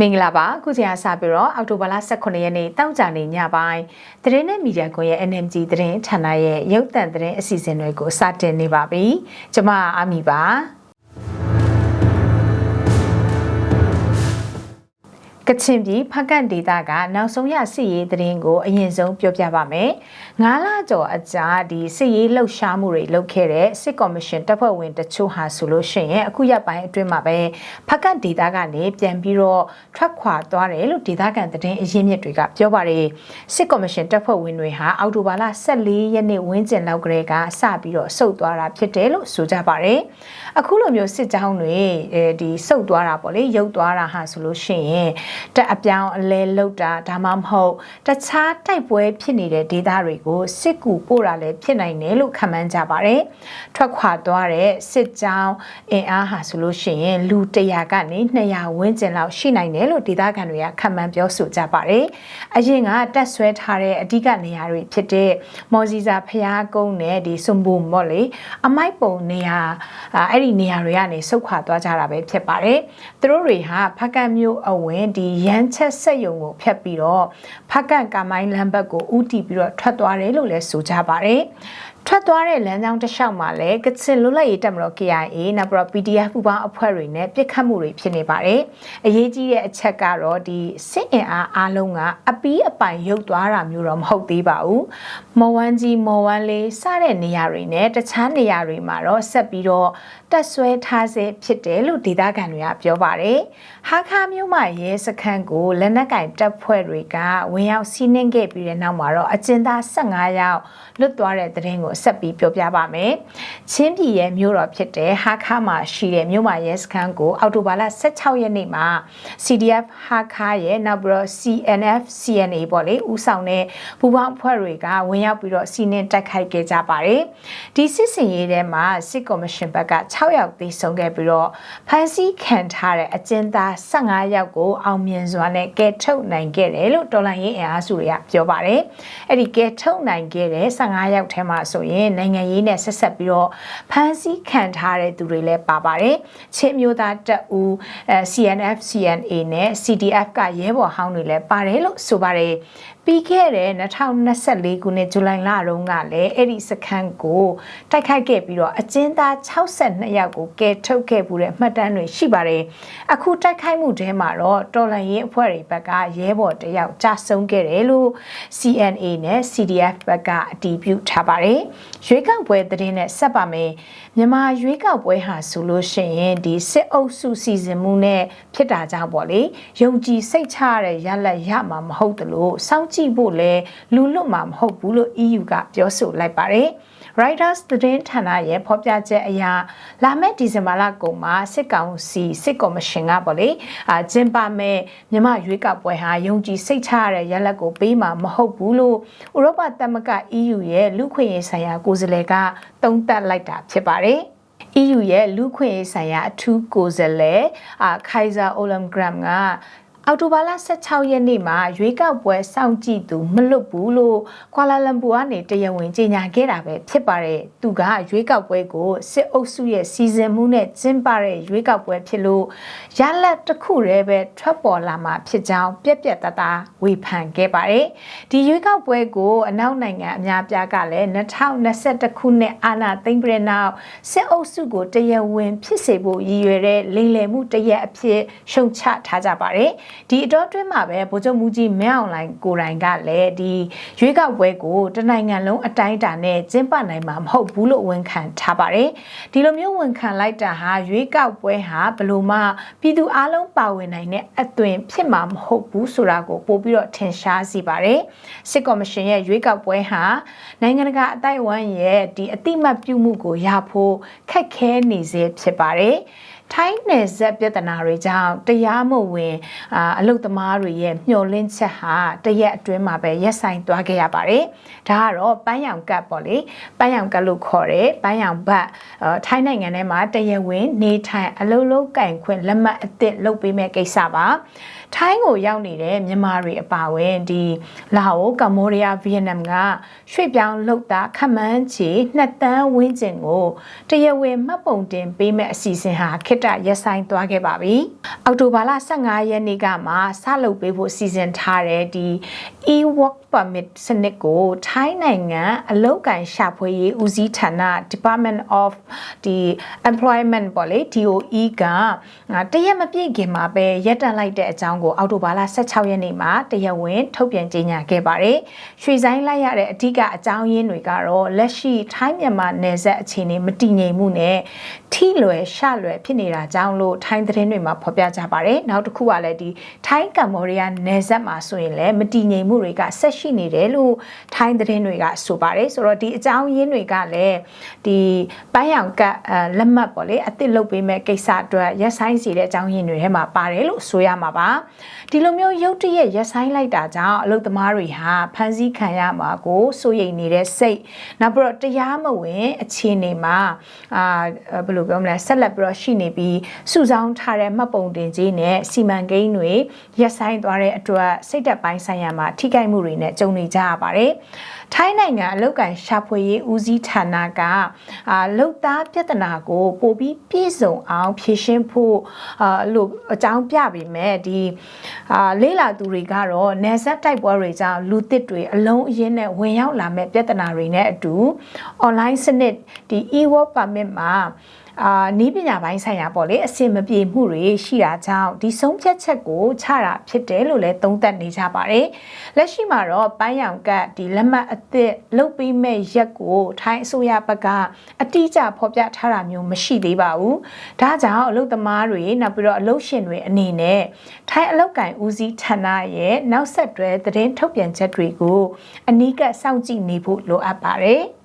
မင်္ဂလာပါခုချိန်ကစပြီးတော့အောက်တိုဘာလ18ရက်နေ့တောက်ကြနေညပိုင်းသတင်းနဲ့မီဒီယာကွန်ရဲ့ NMG သတင်းဌာနရဲ့ရုပ်သံသတင်းအစီအစဉ်တွေကိုစတင်နေပါပြီကျွန်မအာမီပါ ကချင်ပြည်ဖကန့်ဒေသကနောက်ဆုံးရစစ်ရေးသတင်းကိုအရင်ဆုံးပြောပြပါမယ်။၅လကျော်အကြာဒီစစ်ရေးလှုပ်ရှားမှုတွေလုပ်ခဲ့တဲ့စစ်ကော်မရှင်တပ်ဖွဲ့ဝင်တချို့ဟာဆိုလို့ရှိရင်အခုရက်ပိုင်းအတွင်းမှာပဲဖကန့်ဒေသကနေပြန်ပြီးတော့ထွက်ခွာသွားတယ်လို့ဒေသခံသတင်းအရင်းမြစ်တွေကပြောပါတယ်။စစ်ကော်မရှင်တပ်ဖွဲ့ဝင်တွေဟာအောက်တိုဘာလ14ရက်နေ့ဝန်းကျင်လောက်ကလေးကစပြီးတော့ဆုတ်သွားတာဖြစ်တယ်လို့ဆိုကြပါတယ်။အခုလိုမျိုးစစ်ကြောင်းတွေအဲဒီဆုတ်သွားတာပေါ့လေရုပ်သွားတာဟာဆိုလို့ရှိရင်တက်အပြောင်းအလဲလောက်တာဒါမှမဟုတ်တခြားတိုက်ပွဲဖြစ်နေတဲ့ဒေသတွေကိုစစ်ကူပို့တာလည်းဖြစ်နိုင်တယ်လို့ခန့်မှန်းကြပါတယ်။ထွက်ခွာသွားတဲ့စစ်ကြောင်းအင်အားဟာဆိုလို့ရှိရင်လူ100ကနေ200ဝန်းကျင်လောက်ရှိနိုင်တယ်လို့ဒေသခံတွေကခန့်မှန်းပြောဆိုကြပါတယ်။အရင်ကတက်ဆွဲထားတဲ့အဓိကနေရာတွေဖြစ်တဲ့မော်စီစာဖျားကုန်းနဲ့ဒီစွန်ဘူမော့လေအမိုက်ပုံနေရာအဲ့ဒီနေရာတွေကနေဆုတ်ခွာသွားကြတာပဲဖြစ်ပါတယ်။သူတို့တွေဟာဖကတ်မျိုးအဝင်ဒီရမ်းချက်ဆက်ယုံကိုဖျက်ပြီးတော့ဖကန့်ကာမိုင်းလမ်းဘက်ကိုဥတီပြီးတော့ထွက်သွားတယ်လို့လည်းဆိုကြပါတယ်ထွက်သွားတဲ့လမ်းကြောင်းတစ်လျှောက်မှာလည်းကချင်လွတ်လပ်ရေးတပ်မတော် KIA နောက်ပြီးတော့ PDF ပူးပေါင်းအဖွဲ့တွေနဲ့ပြစ်ခတ်မှုတွေဖြစ်နေပါတယ်။အရေးကြီးတဲ့အချက်ကတော့ဒီစစ်အင်အားအလုံးကအပီးအပိုင်ရုပ်သွားတာမျိုးတော့မဟုတ်သေးပါဘူး။မော်ဝမ်းကြီးမော်ဝမ်းလေးစတဲ့နေရာတွေနဲ့တခြားနေရာတွေမှာတော့ဆက်ပြီးတော့တက်ဆွဲထားစေဖြစ်တယ်လို့ဒေသခံတွေကပြောပါတယ်။ဟာခါမျိုးမှာရဲစခန်းကိုလက်နက်ကင်တပ်ဖွဲ့တွေကဝင်ရောက်စီးနင်းခဲ့ပြီးတဲ့နောက်မှာတော့အကျဉ်းသား15ယောက်လွတ်သွားတဲ့တဲ့တဲ့ကိုဆက်ပြီးပြောပြပါမယ်။ချင်းပြည်ရဲ့မြို့တော်ဖြစ်တဲ့ဟာခါမှာရှိတဲ့မြို့မရဲစခန်းကိုအော်တိုဘာလ16ရက်နေ့မှာ CDF ဟာခါရဲ့နောက်ပြီးတော့ CNF CNA ပေါ့လေဥဆောင်တဲ့ပူးပေါင်းအဖွဲ့တွေကဝင်ရောက်ပြီးတော့စီးနင်းတိုက်ခိုက်ခဲ့ကြပါတယ်။ဒီစစ်စင်ရေးထဲမှာစစ်ကော်မရှင်ဘက်က6ယောက်သေဆုံးခဲ့ပြီးတော့ဖမ်းဆီးခံထားတဲ့အကျဉ်းသား15ယောက်ကိုအောင်မြင်စွာနဲ့ကယ်ထုတ်နိုင်ခဲ့တယ်လို့တော်လိုင်းရေးအင်အားစုတွေကပြောပါတယ်။အဲ့ဒီကယ်ထုတ်နိုင်ခဲ့တဲ့15ယောက်ထဲမှာဆိုရင်နိုင်ငံရေးနဲ့ဆက်ဆက်ပြီးတော့ဖမ်းဆီးခံထားတဲ့သူတွေလည်းပါပါတယ်။ချင်းမျိုးသားတပ်ဦး CNF CNA နဲ့ CDF ကရဲဘော်ဟောင်းတွေလည်းပါတယ်လို့ဆိုပါတယ်ပြီးခဲ့တဲ့2024ခုနှစ်ဇူလိုင်လတုန်းကလည်းအဲ့ဒီစခန်းကိုတိုက်ခိုက်ခဲ့ပြီးတော့အကျဉ်းသား62ယောက်ကိုကယ်ထုတ်ခဲ့မှုတဲ့မှတ်တမ်းတွေရှိပါတယ်။အခုတိုက်ခိုက်မှုထဲမှာတော့တော်လန်ရေးအဖွဲ့တွေဘက်ကရဲဘော်တယောက်ကြာဆုံးခဲ့တယ်လို့ CNA နဲ့ CDF ဘက်ကအတည်ပြုထားပါတယ်။ရွေးကောက်ပွဲသတင်းနဲ့ဆက်ပါမယ်။မြန်မာရွေးကောက်ပွဲဟာဆိုလို့ရှိရင်ဒီစစ်အုပ်စုစီစဉ်မှုနဲ့ဖြစ်တာကြောင့်ပေါ့လေ။ယုံကြည်စိတ်ချရတဲ့ရလဒ်ရမှာမဟုတ်တယ်လို့စောင့်ကြည့်ဖို့လဲလူလွတ်မှာမဟုတ်ဘူးလို့ EU ကပြောဆိုလိုက်ပါတယ်။ Reuters သတင်းဌာနရဲ့ဖော်ပြချက်အရလာမယ့်ဒီဇင်ဘာလကုန်မှာစစ်ကောင်စီစစ်ကော်မရှင်ကပေါ့လေအာကျင်းပမဲ့မြမရွေးကောက်ပွဲဟာယုံကြည်စိတ်ချရတဲ့ရလဒ်ကိုပေးမှာမဟုတ်ဘူးလို့ဥရောပသမဂ္ဂ EU ရဲ့လူခွင့်ရေးဆိုင်ရာကိုယ်စားလှယ်ကသုံးသပ်လိုက်တာဖြစ်ပါတယ်။ EU ရဲ့လူခွင့်ရေးဆိုင်ရာအထူးကိုယ်စားလှယ်အာခိုင်ဇာအိုလမ်ဂရမ်က အော်တိုဘာလ16ရက်နေ့မှာရွေးကောက်ပွဲစောင့်ကြည့်သူမလွတ်ဘူးလို့ကွာလာလမ်ပူကနေတရားဝင်ကြေညာခဲ့တာပဲဖြစ်ပါတယ်။သူကရွေးကောက်ပွဲကိုစစ်အုပ်စုရဲ့စီစဉ်မှုနဲ့ကျင်းပတဲ့ရွေးကောက်ပွဲဖြစ်လို့ရလက်တစ်ခုတည်းပဲထွက်ပေါ်လာမှာဖြစ်ကြောင်းပြက်ပြက်တသားဝေဖန်ခဲ့ပါတယ်။ဒီရွေးကောက်ပွဲကိုအနောက်နိုင်ငံအများပြားကလည်း2021ခုနှစ်အာဏာသိမ်းပြီးနောက်စစ်အုပ်စုကိုတရားဝင်ဖြစ်စေဖို့ရည်ရွယ်တဲ့လိမ်လည်မှုတရက်အဖြစ်ရှုံချထားကြပါတယ်။ဒီအတော့တွင်းမှာပဲဗိုလ်ချုပ်မူကြီးမင်းအောင်လှိုင်ကိုတိုင်ကလည်းဒီရွေးကောက်ပွဲကိုတနိုင်ငံလုံးအတိုင်းအတာနဲ့ကျင်းပနိုင်မှာမဟုတ်ဘူးလို့ဝန်ခံထားပါတယ်ဒီလိုမျိုးဝန်ခံလိုက်တာဟာရွေးကောက်ပွဲဟာဘလို့မှပြည်သူအလုံးပါဝင်နိုင်တဲ့အသွင်ဖြစ်မှာမဟုတ်ဘူးဆိုတာကိုပို့ပြီးတော့ထင်ရှားစေပါတယ်စစ်ကော်မရှင်ရဲ့ရွေးကောက်ပွဲဟာနိုင်ငံတကာအတိုင်းအဝန်းရဲ့ဒီအတိမတ်ပြုမှုကိုရဖို့ခက်ခဲနေစေဖြစ်ပါတယ် ထိုင်းနယ်စပ်ပြဿနာတွေကြောင့်တရားမဝင်အာအလုတ်သမားတွေရဲ့မျှော်လင့်ချက်ဟာတရက်အတွင်းမှာပဲရက်ဆိုင်သွားခဲ့ရပါတယ်။ဒါကတော့ပန်းရောင်ကတ်ပေါ့လေ။ပန်းရောင်ကတ်လို့ခေါ်တယ်။ပန်းရောင်ဘတ်ထိုင်းနိုင်ငံထဲမှာတရက်ဝင်နေထိုင်အလုတ်လုတ်ကင်ခွင့်လက်မှတ်အသစ်လုပ်ပေးမဲ့ကိစ္စပါ။ထိုင်းကိုရောက်နေတဲ့မြန်မာတွေအပါအဝင်ဒီလာအိုကမ္ဘောဒီးယားဗီယက်နမ်ကရွှေ့ပြောင်းလုပ်သားခမန်းချီနှစ်တန်းဝန်းကျင်ကိုတရဝေမှတ်ပုံတင်ပေးမဲ့အစီအစဉ်ဟာခိတရက်ဆိုင်သွားခဲ့ပါပြီ။အောက်တိုဘာလ15ရက်နေ့ကမှာစလုပ်ပေးဖို့စီစဉ်ထားတဲ့ဒီ e-work permit စနစ်ကိုထိုင်းနိုင်ငံအလုပ်ကိုင်ရှာဖွေရေးဦးစီးဌာန Department of ဒီ employment ပေါ့လေ DOE ကတရက်မပြည့်ခင်မှာပဲရပ်တန့်လိုက်တဲ့အကြောင်းကိုအောက်တိုဘာလ16ရက်နေ့မှာတရားဝင်ထုတ်ပြန်ကြေညာခဲ့ပါတယ်။ရွှေဆိုင်လိုက်ရတဲ့အဓိကအကြောင်းရင်းတွေကတော့လက်ရှိထိုင်းမြန်မာနယ်စပ်အခြေအနေမတည်ငြိမ်မှုနဲ့ထိလွယ်ရှလွယ်ဖြစ်နေတာကြောင့်လို့ထိုင်းသတင်းတွေမှာဖော်ပြကြပါတယ်။နောက်တစ်ခုကလည်းဒီထိုင်းကမ္ဘောဒီးယားနယ်စပ်မှာဆိုရင်လည်းမတည်ငြိမ်မှုတွေကဆက်ရှိနေတယ်လို့ထိုင်းသတင်းတွေကဆိုပါတယ်ဆိုတော့ဒီအကြောင်းရင်းတွေကလည်းဒီပန်းရောင်ကလက်မှတ်ပေါ့လေအစ်စ်လုပ်ပေးမဲ့ကိစ္စအတွက်ရက်ဆိုင်စီတဲ့အကြောင်းရင်းတွေထဲမှာပါတယ်လို့ဆိုရမှာပါဒီလိုမျိုးရုတ်တရက်ရက်ဆိုင်လိုက်တာကြောင့်အလုပ်သမားတွေဟာဖမ်းဆီးခံရမှာကိုစိုးရိမ်နေတဲ့စိတ်နောက်ပြီးတော့တရားမဝင်အခြေအနေမှာအာဘယ်လိုပြောမလဲဆက်လက်ပြီးတော့ရှိနေပြီးစုဆောင်းထားတဲ့မှတ်ပုံတင်ကြီးနဲ့စီမံကိန်းတွေရက်ဆိုင်သွားတဲ့အတွက်စိတ်သက်ပိုင်းဆိုင်ရာမှာထိခိုက်မှုတွေနဲ့ကြုံနေကြရပါတယ်။ထိုင်းနိုင်ငံအလုတ်ကန်ရှာဖွေရေးဦးစီးဌာနကအာလုတ်သားပြဿနာကိုပိုပြီးပြည့်စုံအောင်ဖြေရှင်းဖို့အာလို့အကြောင်းပြပေမဲ့ဒီအာလေးလာသူတွေကတော့နေဆက်တိုက်ပွဲတွေကြောင့်လူသစ်တွေအလုံးအင်းနဲ့ဝင်ရောက်လာမဲ့ပြဿနာတွေနဲ့အတူ online စနစ်ဒီ e-work permit မှာ အာနီးပညာပိုင်းဆိုင်ရာပေါ့လေအစင်မပြေမှုတွေရှိတာကြောင့်ဒီဆုံးဖြတ်ချက်ကိုချတာဖြစ်တယ်လို့လည်းသုံးသပ်နေကြပါတယ်။လက်ရှိမှာတော့ပန်းရောင်ကတ်ဒီလက်မှတ်အသစ်လုတ်ပြီးမဲ့ရက်ကိုထိုင်းအစိုးရဘက်ကအတိအကျဖော်ပြထားတာမျိုးမရှိသေးပါဘူး။ဒါကြောင့်အလုပ်သမားတွေနောက်ပြီးတော့အလုပ်ရှင်တွေအနေနဲ့ထိုင်းအလုပ်ကင်ဦးစီးဌာနရဲ့နောက်ဆက်တွဲသတင်းထုတ်ပြန်ချက်တွေကိုအနီးကပ်စောင့်ကြည့်နေဖို့လိုအပ်ပါတယ်။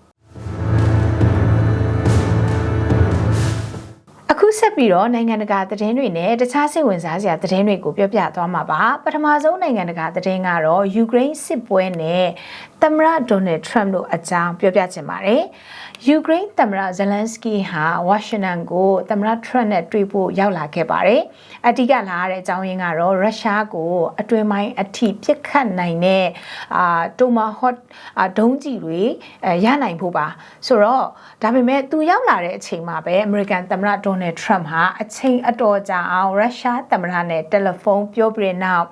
ဆက်ပြီးတော့နိုင်ငံတကာသတင်းတွေနဲ့တခြားစိတ်ဝင်စားစရာသတင်းတွေကိုပြောပြသွားမှာပါပထမဆုံးနိုင်ငံတကာသတင်းကတော့ယူကရိန်းစစ်ပွဲနဲ့သမ္မတဒေါ်နယ်ထရမ့်တို့အကြောင်းပြောပြချင်ပါတယ် ယူကရိန်းသမ္မတဇလန်စကီဟာဝါရှင်တန်ကိုသမ္မတထရန့်နဲ့တွေ့ဖို့ရောက်လာခဲ့ပါတယ်။အတိကလာရတဲ့အကြောင်းရင်းကတော့ရုရှားကိုအတွင်ပိုင်းအထိပြစ်ခတ်နိုင်တဲ့အာတိုမာဟော့ဒုံးကျည်တွေရနိုင်ဖို့ပါ။ဆိုတော့ဒါပေမဲ့သူရောက်လာတဲ့အချိန်မှာပဲအမေရိကန်သမ္မတဒေါ်နယ်ထရန့်ဟာအချိန်အတော်ကြာအောင်ရုရှားသမ္မတနဲ့တယ်လီဖုန်းပြောပြီးတဲ့နောက်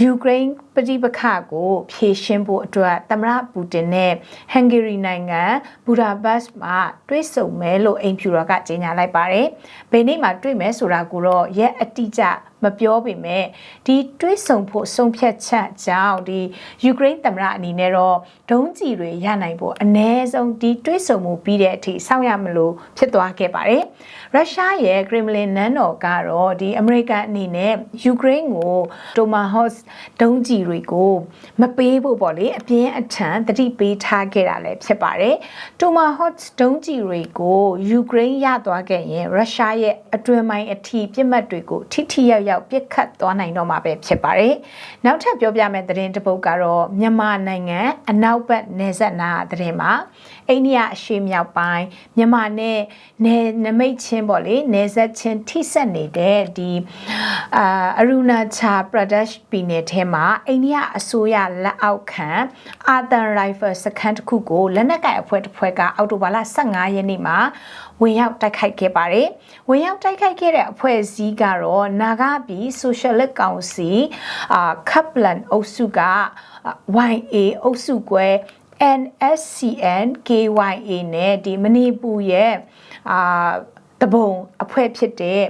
ယူကရိန်းပဋိပက္ခကိုဖြေရှင်းဖို့အတွက်သမ္မတပူတင်နဲ့ဟန်ဂေရီနိုင်ငံဘူဒါဘတ်မှာတွေ့ဆုံမယ်လို့အိမ်ဖြူတော်ကကြေညာလိုက်ပါတယ်။ဘယ်နေ့မှတွေ့မယ်ဆိုတာကိုတော့ရက်အတိအကျ မပြောပေမဲ့ဒီတွေးဆုံဖို့ဆုံးဖြတ်ချက်ကြောင့်ဒီယူကရိန်းသမ္မတအနေနဲ့တော့ဒုံးကျည်တွေရနိုင်ဖို့အ ਨੇ ဆုံးဒီတွေးဆုံမှုပြီးတဲ့အထိစောင့်ရမလို့ဖြစ်သွားခဲ့ပါတယ်။ရုရှားရဲ့ကရမလင်နန်းတော်ကတော့ဒီအမေရိကန်အနေနဲ့ယူကရိန်းကိုတိုမာဟော့ဒုံးကျည်တွေကိုမပေးဖို့ပေါ့လေအပြင်းအထန်တတိပေးထားခဲ့တာလည်းဖြစ်ပါတယ်။တိုမာဟော့ဒုံးကျည်တွေကိုယူကရိန်းရသွားခဲ့ရင်ရုရှားရဲ့အတွင်ပိုင်းအထိပြစ်မှတ်တွေကိုထိထိရောက်ရောက်ပြစ်ခတ်သွားနိုင်တော့မှာပဲဖြစ်ပါတယ်။နောက်ထပ်ပြောပြမယ့်သတင်းတစ်ပုဒ်ကတော့မြန်မာနိုင်ငံအနောက်ဘက်နယ်စပ်နာသတင်းမှာ အိန္ဒိယအရှေ့မြောက်ပိုင်းမြန်မာနဲ့နယ်နမိတ်ချင်းပေါ့လေနယ်စပ်ချင်းထိစပ်နေတဲ့ဒီအာအရူနာချာပရဒက်ရှ်ပြည်နယ်ထဲမှာအိန္ဒိယအစိုးရလက်အောက်ခံအာသန်ရိုင်ဖယ်စခန်းတစ်ခုကိုလက်နက်ကိုင်အဖွဲ့တစ်ဖွဲ့ကအောက်တိုဘာလ15ရက်နေ့မှာဝင်ရောက်တိုက်ခိုက်ခဲ့ပါတယ်။ဝင်ရောက်တိုက်ခိုက်ခဲ့တဲ့အဖွဲ့အစည်းကတော့နာဂပြည် Socialist Council အာကပ်လန်အုပ်စုက YA အုပ်စုကွဲ NSCN KYA နဲ့ဒီမဏိပူရဲ့အာတဘုံအဖွဲ့ဖြစ်တဲ့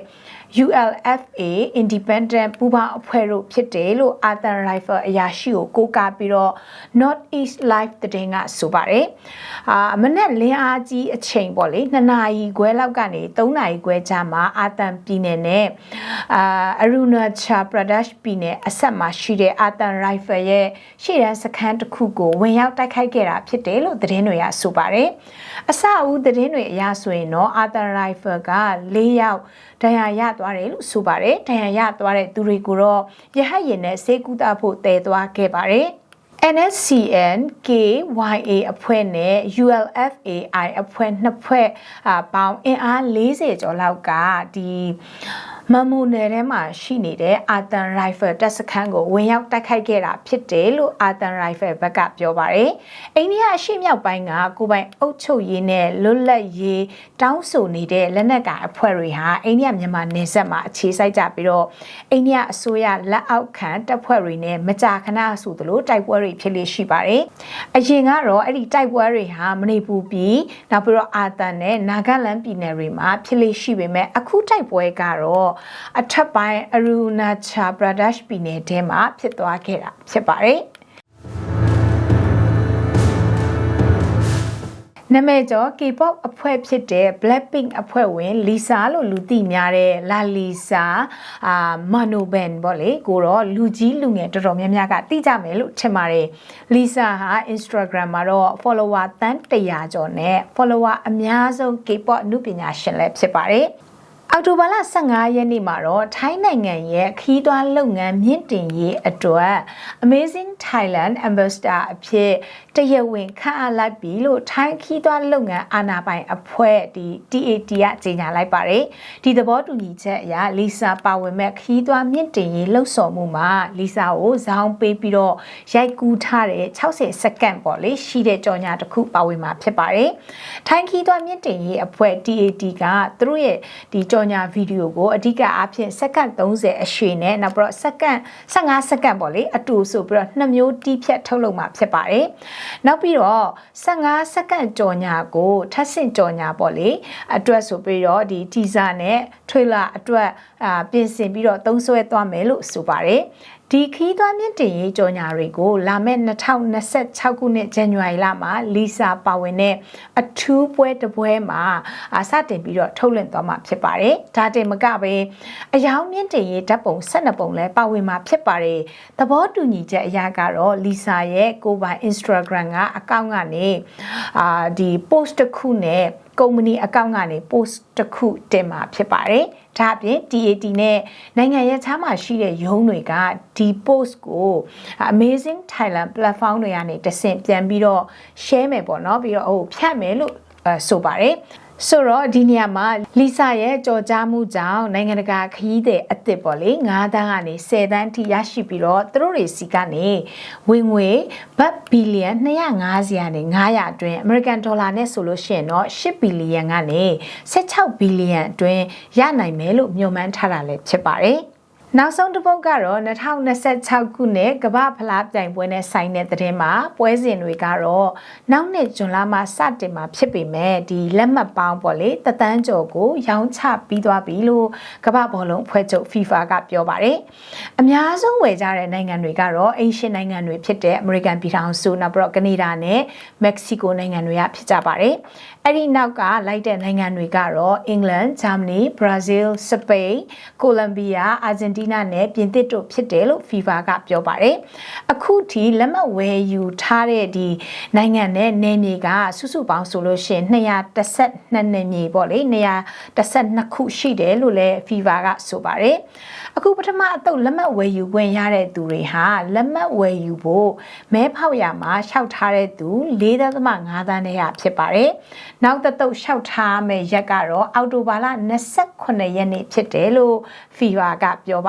ULFA Independent ပူးပေါင်းအဖွဲ့တို့ဖြစ်တယ်လို့ Arthur Rifle အရာရှိကိုကိုးကားပြီးတော့ North East Live တဲ့ကဆိုပါတယ်။အာမနေ့လင်းအားကြီးအချိန်ပေါ့လေ2နာရီခွဲလောက်ကနေ3နာရီခွဲကြာမှာအာသန်ပြည်နယ်နဲ့အာအရူနာချာပရဒက်ပြည်နယ်အဆက်မှာရှိတဲ့အာသန် Rifle ရဲ့ရှေ့ရန်စခန်းတစ်ခုကိုဝင်ရောက်တိုက်ခိုက်ခဲ့တာဖြစ်တယ်လို့သတင်းတွေကဆိုပါတယ်။အစအဦးသတင်းတွေအရဆိုရင်တော့အာသန် Rifle က၄ယောက် ဒဏ်ရာရသွားတယ်လို့ဆိုပါတယ်ဒဏ်ရာရသွားတဲ့သူတွေကိုတော့ရဟတ်ရင်နဲ့စေကူတာဖို့တည်သွားခဲ့ပါတယ် NSCN KYA အဖွဲ့နဲ့ ULFAI အဖွဲ့နှစ်ဖွဲ့အပေါင်းအင်အား40ကျော်လောက်ကဒီ မမူနယ်ထဲမှာရှိနေတဲ့အာတန်ရိုင်ဖယ်တပ်စခန်းကိုဝင်ရောက်တိုက်ခိုက်ခဲ့တာဖြစ်တယ်လို့အာတန်ရိုင်ဖယ်ဘက်ကပြောပါတယ်။အိန္ဒိယအရှေ့မြောက်ပိုင်းကကိုပိုင်အုပ်ချုပ်ရေးနဲ့လွတ်လပ်ရေးတောင်းဆိုနေတဲ့လက်နက်ကိုင်အဖွဲ့တွေဟာအိန္ဒိယမြန်မာနယ်စပ်မှာအခြေစိုက်ကြပြီးတော့အိန္ဒိယအစိုးရလက်အောက်ခံတပ်ဖွဲ့တွေနဲ့မကြာခဏဆိုသလိုတိုက်ပွဲတွေဖြစ်လေရှိပါတယ်။အရင်ကတော့အဲ့ဒီတိုက်ပွဲတွေဟာမနေပူပြီးနောက်ပြီးတော့အာတန်နဲ့နာဂလန်ပြည်နယ်တွေမှာဖြစ်လေရှိပေမဲ့အခုတိုက်ပွဲကတော့အထက်ပိုင်းအရူနာချာပရဒက်ရှ်ပြည်နယ်ထဲမှာဖြစ်သွားခဲ့တာဖြစ်ပါတယ်။နာမည်ကျော် K-pop အဖွဲ့ဖြစ်တဲ့ Blackpink အဖွဲ့ဝင် Lisa လို့လူသိများတဲ့ La Lisa အာ Manoban ပေါ့လေကိုတော့လူကြီးလူငယ်တော်တော်များများကသိကြမယ်လို့ထင်ပါတယ် Lisa ဟာ Instagram မှာတော့ follower တန်း100ကျော်နဲ့ follower အများဆုံး K-pop အမှုပညာရှင်လည်းဖြစ်ပါတယ် အော်တိုဘာလ15ရက်နေ့မှာတော့ထိုင်းနိုင်ငံရဲ့ခီးသွွားလုပ်ငန်းမြင့်တင်ရေးအတွက် Amazing Thailand Ambassador အဖြစ်တရားဝင်ခန့်အပ်လိုက်ပြီလို့ထိုင်းခီးသွွားလုပ်ငန်းအာဏာပိုင်အဖွဲ့ဒီ TAT ကကြေညာလိုက်ပါတယ်ဒီသဘောတူညီချက်အရလီဆာပါဝင်မဲ့ခီးသွွားမြင့်တင်ရေးလှုပ်ဆော်မှုမှာလီဆာကိုဇောင်းပေးပြီးတော့ရိုက်ကူးထားတဲ့60စက္ကန့်ပေါ့လေရှိတဲ့ကြော်ညာတစ်ခုပါဝင်မှာဖြစ်ပါတယ်ထိုင်းခီးသွွားမြင့်တင်ရေးအဖွဲ့ TAT ကသူတို့ရဲ့ဒီကြော်ညာဗီဒီယိုကိုအဓိကအားဖြင့်စက္ကန့်30အရှည်နဲ့နောက်ပြီးတော့စက္ကန့်15စက္ကန့်ပေါ့လေအတူဆိုပြီးတော့နှစ်မျိုးတီးဖြတ်ထုတ်လုပ်မှာဖြစ်ပါတယ်နောက်ပြီးတော့15စက္ကန့်ကြော်ညာကိုထပ်ဆင့်ကြော်ညာပေါ့လေအတွက်ဆိုပြီးတော့ဒီ teaser နဲ့ trailer အတွက်အာပြင်ဆင်ပြီးတော့သုံးစွဲသွားမယ်လို့ဆိုပါတယ်ဒီခီးသွွားမြင့်တင်ရေးကြော်ညာတွေကိုလာမယ့်2026ခုနှစ်ဇန်နဝါရီလမှာလီဆာပါဝင်တဲ့အထူးပွဲတစ်ပွဲမှာစတင်ပြီးတော့ထုတ်လွှင့်သွားမှာဖြစ်ပါတယ်။ဒါတင်မကပဲအယောင်မြင့်တင်ရေးဓာတ်ပုံ12ပုံလည်းပါဝင်မှာဖြစ်ပါတယ်။သဘောတူညီချက်အရကတော့လီဆာရဲ့ကိုယ်ပိုင် Instagram ကအကောင့်ကနေအာဒီ post တစ်ခုနဲ့ ကုမ္ပဏီအကောင့်ကနေ post တစ်ခုတင်มาဖြစ်ပါတယ်။ဒါအပြင် TAT နဲ့နိုင်ငံရဲ့ခြားမှာရှိတဲ့ရုံးတွေကဒီ post ကို Amazing Thailand platform တွေကနေတဆင့်ပြန်ပြီးတော့ share မယ်ပေါ့နော်ပြီးတော့ဟိုဖြတ်မယ်လို့ဆိုပါတယ်။ ဆိုတော့ဒီနေရာမှာလီဆာရဲ့ကြော်ကြားမှုကြောင့်နိုင်ငံတကာခရီးသည်အသစ်ပေါ့လေ9တန်းကနေ10တန်းထိရရှိပြီးတော့သူတို့တွေစီကနေဝင်ငွေဘတ်ဘီလီယံ250ကနေ900အတွင်းအမေရိကန်ဒေါ်လာနဲ့ဆိုလို့ရှိရင်တော့10ဘီလီယံကနေ16ဘီလီယံအတွင်းရနိုင်မယ်လို့မျှော်မှန်းထားတာလည်းဖြစ်ပါတယ်။ နောက်ဆုံးတစ်ပုတ်ကတော့2026ခုနှစ်ကမ္ဘာဖလားပြိုင်ပွဲနဲ့ဆိုင်တဲ့တဲ့မှာပွဲစဉ်တွေကတော့နောက်နှစ်ဇွန်လမှာစတင်မှာဖြစ်ပေမဲ့ဒီလက်မှတ်ပေါင်းပေါ့လေတသန်းကျော်ကိုရောင်းချပြီးသွားပြီလို့ကမ္ဘာဘောလုံးအဖွဲ့ချုပ် FIFA ကပြောပါတယ်။အများဆုံးဝယ်ကြတဲ့နိုင်ငံတွေကတော့အိရှင်နိုင်ငံတွေဖြစ်တဲ့အမေရိကန်ပြည်ထောင်စုနောက်ပြီးတော့ကနေဒါနဲ့မက္ကဆီကိုနိုင်ငံတွေကဖြစ်ကြပါတယ်။အဲ့ဒီနောက်ကလိုက်တဲ့နိုင်ငံတွေကတော့အင်္ဂလန်၊ဂျာမနီ၊ဘရာဇီး၊စပိန်၊ကိုလံဘီယာ၊အာဂျင်တီးနားနဲ့ပြင်သစ်တို့ဖြစ်တယ်လို့ FIFA ကပြောပါတယ်။အခုထိလက်မှတ်ဝယ်ယူထားတဲ့ဒီနိုင်ငံနဲ့နယ်မြေကစုစုပေါင်းဆိုလို့ရှိရင်212နယ်မြေပေါ့လေ212ခုရှိတယ်လို့လည်း FIFA ကဆိုပါတယ်။အခုပထမအသုတ်လက်မှတ်ဝယ်ယူခွင့်ရတဲ့သူတွေဟာလက်မှတ်ဝယ်ယူဖို့မဲဖောက်ရမှာလျှောက်ထားတဲ့သူ4.5သန်းနဲ့ရဖြစ်ပါတယ်။နောက်တစ်သုတ်လျှောက်ထားမယ့်ရက်ကတော့အောက်တိုဘာလ28ရက်နေ့ဖြစ်တယ်လို့ FIFA ကပြောပ